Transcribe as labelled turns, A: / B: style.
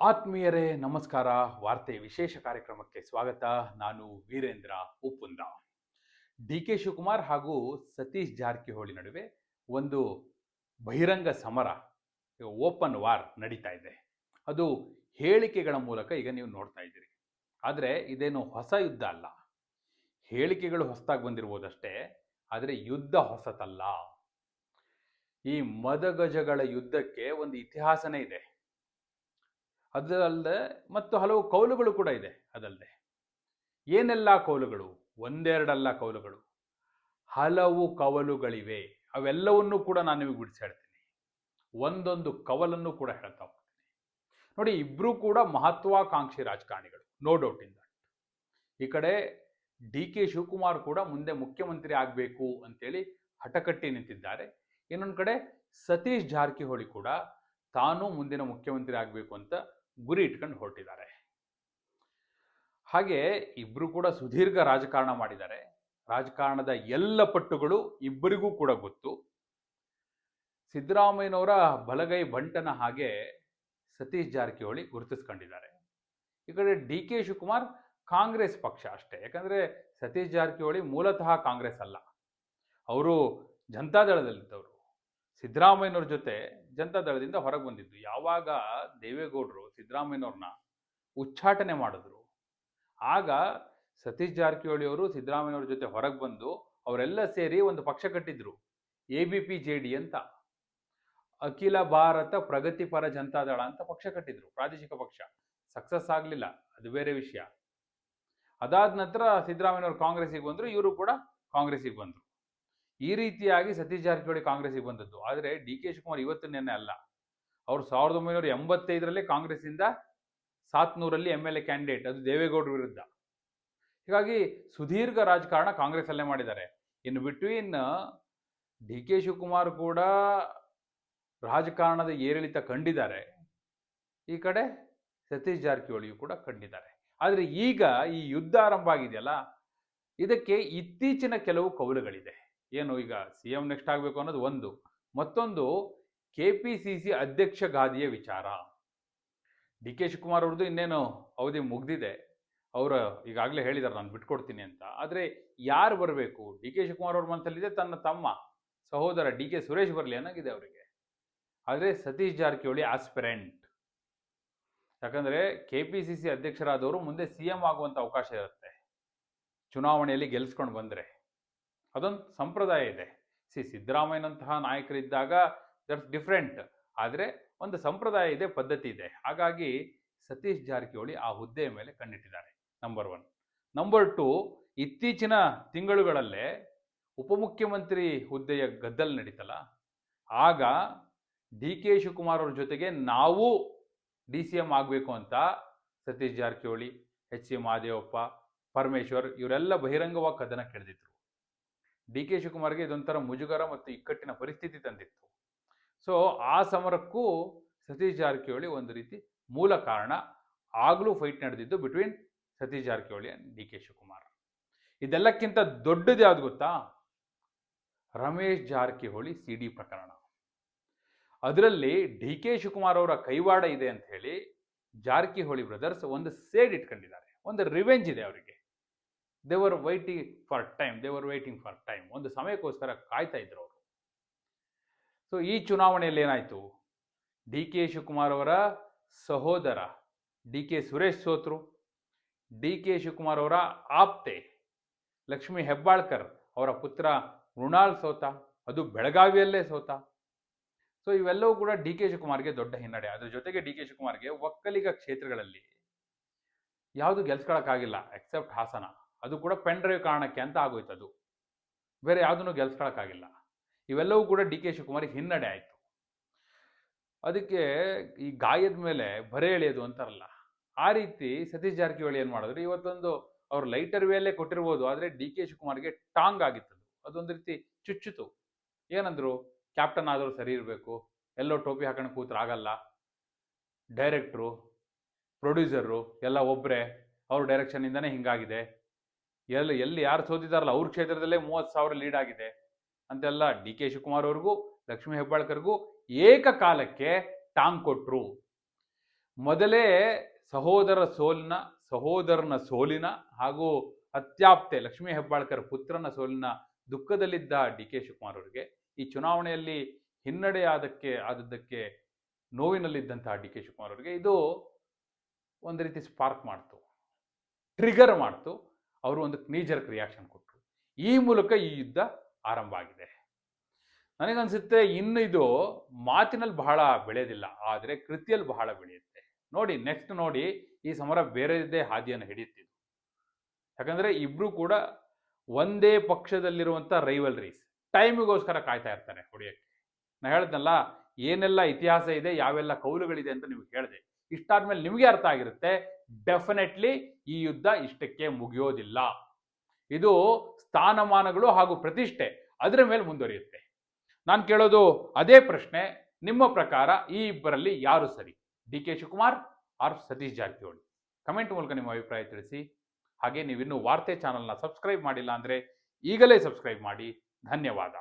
A: ಆತ್ಮೀಯರೇ, ನಮಸ್ಕಾರ. ವಾರ್ತೆ ವಿಶೇಷ ಕಾರ್ಯಕ್ರಮಕ್ಕೆ ಸ್ವಾಗತ. ನಾನು ವೀರೇಂದ್ರ ಉಪ್ಪುಂದ ಡಿ ಕೆ ಶಿವಕುಮಾರ್ ಹಾಗೂ ಸತೀಶ್ ಜಾರಕಿಹೊಳಿ ನಡುವೆ ಒಂದು ಬಹಿರಂಗ ಸಮರ, ಓಪನ್ ವಾರ್ ನಡೀತಾ ಇದೆ. ಅದು ಹೇಳಿಕೆಗಳ ಮೂಲಕ ಈಗ ನೀವು ನೋಡ್ತಾ ಇದ್ದೀರಿ. ಆದರೆ ಇದೇನು ಹೊಸ ಯುದ್ಧ ಅಲ್ಲ. ಹೇಳಿಕೆಗಳು ಹೊಸದಾಗಿ ಬಂದಿರ್ಬೋದಷ್ಟೇ, ಆದರೆ ಯುದ್ಧ ಹೊಸತಲ್ಲ. ಈ ಮದಗಜಗಳ ಯುದ್ಧಕ್ಕೆ ಒಂದು ಇತಿಹಾಸನೇ ಇದೆ. ಅದಲ್ಲದೆ ಮತ್ತು ಹಲವು ಕೌಲುಗಳು ಕೂಡ ಇದೆ ಅದಲ್ಲದೆ. ಏನೆಲ್ಲ ಕೌಲುಗಳು? ಒಂದೆರಡಲ್ಲ ಕೌಲುಗಳು. ಹಲವು ಕವಲುಗಳಿವೆ. ಅವೆಲ್ಲವನ್ನೂ ಕೂಡ ನಾನು ನಿಮಗೆ ಬಿಡಿಸಿ ಹೇಳ್ತೀನಿ. ಒಂದೊಂದು ಕವಲನ್ನು ಕೂಡ ಹೇಳ್ತಾ ಹೋಗ್ತೀನಿ. ನೋಡಿ ಇಬ್ಬರೂ ಕೂಡ ಮಹತ್ವಾಕಾಂಕ್ಷಿ ರಾಜಕಾರಣಿಗಳು ನೋ ಡೌಟ್ ಇನ್ ದಟ್ ಈ ಕಡೆ ಡಿ ಕೆ ಶಿವಕುಮಾರ್ ಕೂಡ ಮುಂದೆ ಮುಖ್ಯಮಂತ್ರಿ ಆಗಬೇಕು ಅಂತೇಳಿ ಹಠಕಟ್ಟಿ ನಿಂತಿದ್ದಾರೆ. ಇನ್ನೊಂದು ಕಡೆ ಸತೀಶ್ ಜಾರಕಿಹೊಳಿ ಕೂಡ ತಾನು ಮುಂದಿನ ಮುಖ್ಯಮಂತ್ರಿ ಆಗಬೇಕು ಅಂತ ಗುರಿ ಇಟ್ಕೊಂಡು ಹೊರಟಿದ್ದಾರೆ. ಹಾಗೆ ಇಬ್ಬರು ಕೂಡ ಸುದೀರ್ಘ ರಾಜಕಾರಣ ಮಾಡಿದ್ದಾರೆ. ರಾಜಕಾರಣದ ಎಲ್ಲ ಪಟ್ಟುಗಳು ಇಬ್ಬರಿಗೂ ಕೂಡ ಗೊತ್ತು. ಸಿದ್ದರಾಮಯ್ಯನವರ ಬಲಗೈ ಬಂಟನ ಹಾಗೆ ಸತೀಶ್ ಜಾರಕಿಹೊಳಿ ಗುರುತಿಸ್ಕೊಂಡಿದ್ದಾರೆ. ಈ ಕಡೆ ಡಿ ಕೆ ಶಿವಕುಮಾರ್ ಕಾಂಗ್ರೆಸ್ ಪಕ್ಷ ಅಷ್ಟೇ. ಯಾಕಂದ್ರೆ ಸತೀಶ್ ಜಾರಕಿಹೊಳಿ ಮೂಲತಃ ಕಾಂಗ್ರೆಸ್ ಅಲ್ಲ. ಅವರು ಜನತಾದಳದಲ್ಲಿದ್ದವರು ಸಿದ್ದರಾಮಯ್ಯನವ್ರ ಜೊತೆ ಜನತಾ ದಳದಿಂದ ಹೊರಗೆ ಬಂದಿದ್ದು. ಯಾವಾಗ ದೇವೇಗೌಡರು ಸಿದ್ದರಾಮಯ್ಯನವ್ರನ್ನ ಉಚ್ಚಾಟನೆ ಮಾಡಿದ್ರು. ಆಗ ಸತೀಶ್ ಜಾರಕಿಹೊಳಿ ಅವರು ಸಿದ್ದರಾಮಯ್ಯನವ್ರ ಜೊತೆ ಹೊರಗೆ ಬಂದು ಅವರೆಲ್ಲ ಸೇರಿ ಒಂದು ಪಕ್ಷ ಕಟ್ಟಿದ್ರು. A B P, J D ಅಂತ. ಅಖಿಲ ಭಾರತ ಪ್ರಗತಿಪರ ಜನತಾದಳ ಅಂತ ಪಕ್ಷ ಕಟ್ಟಿದ್ರು. ಪ್ರಾದೇಶಿಕ ಪಕ್ಷ. ಸಕ್ಸಸ್ ಆಗಲಿಲ್ಲ. ಅದು ಬೇರೆ ವಿಷಯ. ಅದಾದ ನಂತರ ಸಿದ್ದರಾಮಯ್ಯನವರು ಕಾಂಗ್ರೆಸ್ಸಿಗೆ ಬಂದರು. ಇವರು ಕೂಡ ಕಾಂಗ್ರೆಸ್ಸಿಗೆ ಬಂದರು. ಈ ರೀತಿಯಾಗಿ ಸತೀಶ್ ಜಾರಕಿಹೊಳಿ ಕಾಂಗ್ರೆಸ್ಸಿಗೆ ಬಂದದ್ದು. ಆದರೆ ಡಿ ಕೆ ಶಿವಕುಮಾರ್ ಇವತ್ತಿನೇನೆ ಅಲ್ಲ. ಅವರು ಸಾವಿರದ ಒಂಬೈನೂರ ಎಂಬತ್ತೈದರಲ್ಲಿ ಕಾಂಗ್ರೆಸ್ಸಿಂದ ಸಾತ್ನೂರಲ್ಲಿ ಎಂ ಎಲ್ ಎ ಕ್ಯಾಂಡಿಡೇಟ್ ಅದು ದೇವೇಗೌಡರ ವಿರುದ್ಧ. ಹೀಗಾಗಿ ಸುದೀರ್ಘ ರಾಜಕಾರಣ ಕಾಂಗ್ರೆಸ್ ಅಲ್ಲೇ ಮಾಡಿದ್ದಾರೆ. ಇನ್ನು ಬಿಟ್ವೀನ್ ಡಿ ಕೆ ಶಿವಕುಮಾರ್ ಕೂಡ ರಾಜಕಾರಣದ ಏರಿಳಿತ ಕಂಡಿದ್ದಾರೆ. ಈ ಕಡೆ ಸತೀಶ್ ಜಾರಕಿಹೊಳಿಯು ಕೂಡ ಕಂಡಿದ್ದಾರೆ. ಆದರೆ ಈಗ ಈ ಯುದ್ಧ ಆರಂಭ ಆಗಿದೆಯಲ್ಲ? ಇದಕ್ಕೆ ಇತ್ತೀಚಿನ ಕೆಲವು ಕೌಲುಗಳಿದೆ. ಏನು ಈಗ ಸಿ ಎಂ ನೆಕ್ಸ್ಟ್ ಆಗಬೇಕು ಅನ್ನೋದು ಒಂದು. ಮತ್ತೊಂದು ಕೆ ಪಿ ಸಿ ಸಿ ಅಧ್ಯಕ್ಷ ಗಾದಿಯ ವಿಚಾರ. ಡಿ ಕೆ ಶಿವಕುಮಾರ್ ಅವ್ರದ್ದು ಇನ್ನೇನು ಅವಧಿ ಮುಗ್ದಿದೆ. ಅವರು ಈಗಾಗಲೇ ಹೇಳಿದ್ದಾರೆ ನಾನು ಬಿಟ್ಕೊಡ್ತೀನಿ ಅಂತ. ಆದರೆ ಯಾರು ಬರಬೇಕು? ಡಿ ಕೆ ಶಿವಕುಮಾರ್ ಅವ್ರ ಮನಸ್ಸಲ್ಲಿದೆ, ತನ್ನ ತಮ್ಮ ಸಹೋದರ ಡಿ ಕೆ ಸುರೇಶ್ ಬರಲಿ ಅನ್ನೋಗಿದೆ ಅವರಿಗೆ. ಆದರೆ ಸತೀಶ್ ಜಾರಕಿಹೊಳಿ ಆಸ್ಪಿರೆಂಟ್ ಯಾಕಂದರೆ ಕೆ ಪಿ ಸಿ ಸಿ ಅಧ್ಯಕ್ಷರಾದವರು ಮುಂದೆ ಸಿ ಎಂ ಆಗುವಂಥ ಅವಕಾಶ ಇರುತ್ತೆ. ಚುನಾವಣೆಯಲ್ಲಿ ಗೆಲ್ಸ್ಕೊಂಡು ಬಂದರೆ. ಅದೊಂದು ಸಂಪ್ರದಾಯ ಇದೆ. ಸಿ ಸಿದ್ದರಾಮಯ್ಯನಂತಹ ನಾಯಕರಿದ್ದಾಗ ದಟ್ಸ್ ಡಿಫ್ರೆಂಟ್. ಆದರೆ ಒಂದು ಸಂಪ್ರದಾಯ ಇದೆ, ಪದ್ಧತಿ ಇದೆ. ಹಾಗಾಗಿ ಸತೀಶ್ ಜಾರಕಿಹೊಳಿ ಆ ಹುದ್ದೆಯ ಮೇಲೆ ಕಣ್ಣಿಟ್ಟಿದ್ದಾರೆ ನಂಬರ್ ಒನ್ ನಂಬರ್ ಟು ಇತ್ತೀಚಿನ ತಿಂಗಳುಗಳಲ್ಲೇ ಉಪಮುಖ್ಯಮಂತ್ರಿ ಹುದ್ದೆಯ ಗದ್ದಲ್ ನಡೀತಲ್ಲ. ಆಗ ಡಿ ಕೆ ಶಿವಕುಮಾರ್ ಅವ್ರ ಜೊತೆಗೆ ನಾವು ಡಿ ಸಿ ಎಂ ಆಗಬೇಕು ಅಂತ ಸತೀಶ್ ಜಾರಕಿಹೊಳಿ, ಎಚ್ ಸಿ ಮಹಾದೇವಪ್ಪ ಪರಮೇಶ್ವರ್ ಇವರೆಲ್ಲ ಬಹಿರಂಗವಾಗಿ ಕದನ ಕೆಳೆದಿದ್ರು ಡಿ ಕೆ ಶಿವಕುಮಾರ್ಗೆ ಇದೊಂಥರ ಮುಜುಗರ ಮತ್ತು ಇಕ್ಕಟ್ಟಿನ ಪರಿಸ್ಥಿತಿ ತಂದಿತ್ತು. ಸೊ, ಆ ಸಮರಕ್ಕೂ ಸತೀಶ್ ಜಾರಕಿಹೊಳಿ ಒಂದು ರೀತಿ ಮೂಲ ಕಾರಣ. ಆಗಲೂ ಫೈಟ್ ನಡೆದಿದ್ದು between Satish Jarkiholi and D K Shivakumar. ಇದೆಲ್ಲಕ್ಕಿಂತ ದೊಡ್ಡದು ಯಾವ್ದು ಗೊತ್ತಾ? ರಮೇಶ್ ಜಾರಕಿಹೊಳಿ ಸಿ ಡಿ ಪ್ರಕರಣ. ಅದರಲ್ಲಿ ಡಿ ಕೆ ಶಿವಕುಮಾರ್ ಅವರ ಕೈವಾಡ ಇದೆ ಅಂತ ಹೇಳಿ ಜಾರಕಿಹೊಳಿ ಬ್ರದರ್ಸ್ ಒಂದು ಸೇಡ್ ಇಟ್ಕೊಂಡಿದ್ದಾರೆ. ಒಂದು ರಿವೆಂಜ್ ಇದೆ ಅವರಿಗೆ. They're waiting for time they're waiting for time ಒಂದು ಸಮಯಕ್ಕೋಸ್ಕರ ಕಾಯ್ತಾ ಇದ್ರು ಅವರು. ಸೊ ಈ ಚುನಾವಣೆಯಲ್ಲಿ ಏನಾಯಿತು? ಡಿ ಕೆ ಶಿವಕುಮಾರ್ ಅವರ ಸಹೋದರ ಡಿ ಕೆ ಸುರೇಶ್ ಸೋತ್ರು. ಡಿ ಕೆ ಶಿವಕುಮಾರ್ ಅವರ ಆಪ್ತೆ ಲಕ್ಷ್ಮೀ ಹೆಬ್ಬಾಳ್ಕರ್ ಅವರ ಪುತ್ರ ಮೃಣಾಲ್ ಸೋತ, ಅದು ಬೆಳಗಾವಿಯಲ್ಲೇ ಸೋತ. ಸೊ ಇವೆಲ್ಲವೂ ಕೂಡ ಡಿ ಕೆ ಶಿವಕುಮಾರ್ಗೆ ದೊಡ್ಡ ಹಿನ್ನಡೆ. ಅದ್ರ ಜೊತೆಗೆ ಡಿ ಕೆ ಶಿವಕುಮಾರ್ಗೆ ಒಕ್ಕಲಿಗ ಕ್ಷೇತ್ರಗಳಲ್ಲಿ ಯಾವುದು ಗೆಲ್ಸ್ಕೊಳಕ್ಕಾಗಿಲ್ಲ ಎಕ್ಸೆಪ್ಟ್ ಹಾಸನ. ಅದು ಕೂಡ ಪೆನ್ ಡ್ರೈವ್ ಕಾರಣಕ್ಕೆ ಅಂತ ಆಗೋಯ್ತು ಅದು. ಬೇರೆ ಯಾವುದನ್ನು ಗೆಲ್ಸ್ಕೊಳಕ್ಕಾಗಿಲ್ಲ. ಇವೆಲ್ಲವೂ ಕೂಡ ಡಿ ಕೆ ಶಿವಕುಮಾರ್ ಹಿನ್ನಡೆ ಆಯಿತು. ಅದಕ್ಕೆ ಈ ಗಾಯದ ಮೇಲೆ ಬರೆ ಎಳೆಯೋದು ಅಂತಾರಲ್ಲ, ಆ ರೀತಿ ಸತೀಶ್ ಜಾರಕಿಹೊಳಿ ಏನು ಮಾಡಿದ್ರು, ಇವತ್ತೊಂದು ಅವ್ರು ಲೈಟರ್ ವೇಲೇ ಕೊಟ್ಟಿರ್ಬೋದು, ಆದರೆ ಡಿ ಕೆ ಶಿವಕುಮಾರ್ಗೆ ಟಾಂಗ್ ಆಗಿತ್ತು ಅದೊಂದು ರೀತಿ ಚುಚ್ಚುತು. ಏನಂದ್ರು, ಕ್ಯಾಪ್ಟನ್ ಆದರೂ ಸರಿ ಇರಬೇಕು, ಎಲ್ಲೋ ಟೋಪಿ ಹಾಕೊಂಡು ಕೂತ್ರೆ ಆಗಲ್ಲ. ಡೈರೆಕ್ಟ್ರು, ಪ್ರೊಡ್ಯೂಸರು, ಎಲ್ಲ ಒಬ್ಬರೇ ಅವ್ರ ಡೈರೆಕ್ಷನಿಂದನೇ ಹಿಂಗಾಗಿದೆ. ಎಲ್ಲಿ ಎಲ್ಲಿ ಯಾರು ಸೋತಿದಾರಲ್ಲ ಅವ್ರ ಕ್ಷೇತ್ರದಲ್ಲೇ ಮೂವತ್ತು ಸಾವಿರ ಲೀಡ್ ಆಗಿದೆ. ಅಂತೆಲ್ಲ ಡಿ ಕೆ ಶಿವಕುಮಾರ್ ಅವ್ರಿಗೂ, ಲಕ್ಷ್ಮೀ ಹೆಬ್ಬಾಳ್ಕರ್ಗೂ ಏಕಕಾಲಕ್ಕೆ ಟಾಂಗ್ ಕೊಟ್ರು. ಮೊದಲೇ ಸಹೋದರ ಸೋಲಿನ, ಸಹೋದರನ ಸೋಲಿನ ಹಾಗೂ ಅತ್ಯಾಪ್ತೆ ಲಕ್ಷ್ಮೀ ಹೆಬ್ಬಾಳ್ಕರ್ ಪುತ್ರನ ಸೋಲಿನ ದುಃಖದಲ್ಲಿದ್ದ ಡಿ ಕೆ ಶಿವಕುಮಾರ್ ಅವರಿಗೆ, ಈ ಚುನಾವಣೆಯಲ್ಲಿ ಹಿನ್ನಡೆಯಾದಕ್ಕೆ, ಆದದ್ದಕ್ಕೆ ನೋವಿನಲ್ಲಿದ್ದಂತಹ ಡಿ ಕೆ ಶಿವಕುಮಾರ್ ಅವರಿಗೆ ಇದು ಒಂದು ರೀತಿ ಸ್ಪಾರ್ಕ್ ಮಾಡ್ತು. ಟ್ರಿಗರ್ ಮಾಡ್ತು. ಅವರು ಒಂದು ನೀಜರ್ಕ್ ರಿಯಾಕ್ಷನ್ ಕೊಟ್ಟರು ಈ ಮೂಲಕ ಈ ಯುದ್ಧ ಆರಂಭ ಆಗಿದೆ ನನಗನ್ಸುತ್ತೆ ಇನ್ನು ಇದು ಮಾತಿನಲ್ಲಿ ಬಹಳ ಬೆಳೆಯೋದಿಲ್ಲ ಆದರೆ ಕೃತಿಯಲ್ಲಿ ಬಹಳ ಬೆಳೆಯುತ್ತೆ. ನೋಡಿ ನೆಕ್ಸ್ಟ್ ನೋಡಿ, ಈ ಸಮರ ಬೇರೆದೇ ಹಾದಿಯನ್ನು ಹಿಡಿಯುತ್ತಿದ್ದು. ಯಾಕಂದರೆ ಇಬ್ಬರೂ ಕೂಡ ಒಂದೇ ಪಕ್ಷದಲ್ಲಿರುವಂಥ ರೈವಲ್ರೀಸ್ ಟೈಮಿಗೋಸ್ಕರ ಕಾಯ್ತಾ ಇರ್ತಾರೆ ಹೊಡೆಯೋಕ್ಕೆ. ನಾ ಹೇಳ್ದಲ್ಲ ಏನೆಲ್ಲ ಇತಿಹಾಸ ಇದೆ, ಯಾವೆಲ್ಲ ಕೌಲುಗಳಿದೆ ಅಂತ ನೀವು ಹೇಳಿದೆ. ಇಷ್ಟಾದ್ಮೇಲೆ ನಿಮಗೆ ಅರ್ಥ ಆಗಿರುತ್ತೆ ಡೆಫಿನೆಟ್ಲಿ ಈ ಯುದ್ಧ ಇಷ್ಟಕ್ಕೆ ಮುಗಿಯೋದಿಲ್ಲ. ಇದು ಸ್ಥಾನಮಾನಗಳು ಹಾಗೂ ಪ್ರತಿಷ್ಠೆ ಅದರ ಮೇಲೆ ಮುಂದುವರಿಯುತ್ತೆ. ನಾನು ಕೇಳೋದು ಅದೇ ಪ್ರಶ್ನೆ, ನಿಮ್ಮ ಪ್ರಕಾರ ಈ ಇಬ್ಬರಲ್ಲಿ ಯಾರು ಸರಿ? D K Shivakumar or Satish Jarkiholi? Comment ಮೂಲಕ ನಿಮ್ಮ ಅಭಿಪ್ರಾಯ ತಿಳಿಸಿ. ಹಾಗೆ ನೀವಿನ್ನೂ ವಾರ್ತೆ ಚಾನಲ್ನ ಸಬ್ಸ್ಕ್ರೈಬ್ ಮಾಡಿಲ್ಲ ಅಂದರೆ ಈಗಲೇ ಸಬ್ಸ್ಕ್ರೈಬ್ ಮಾಡಿ. ಧನ್ಯವಾದ.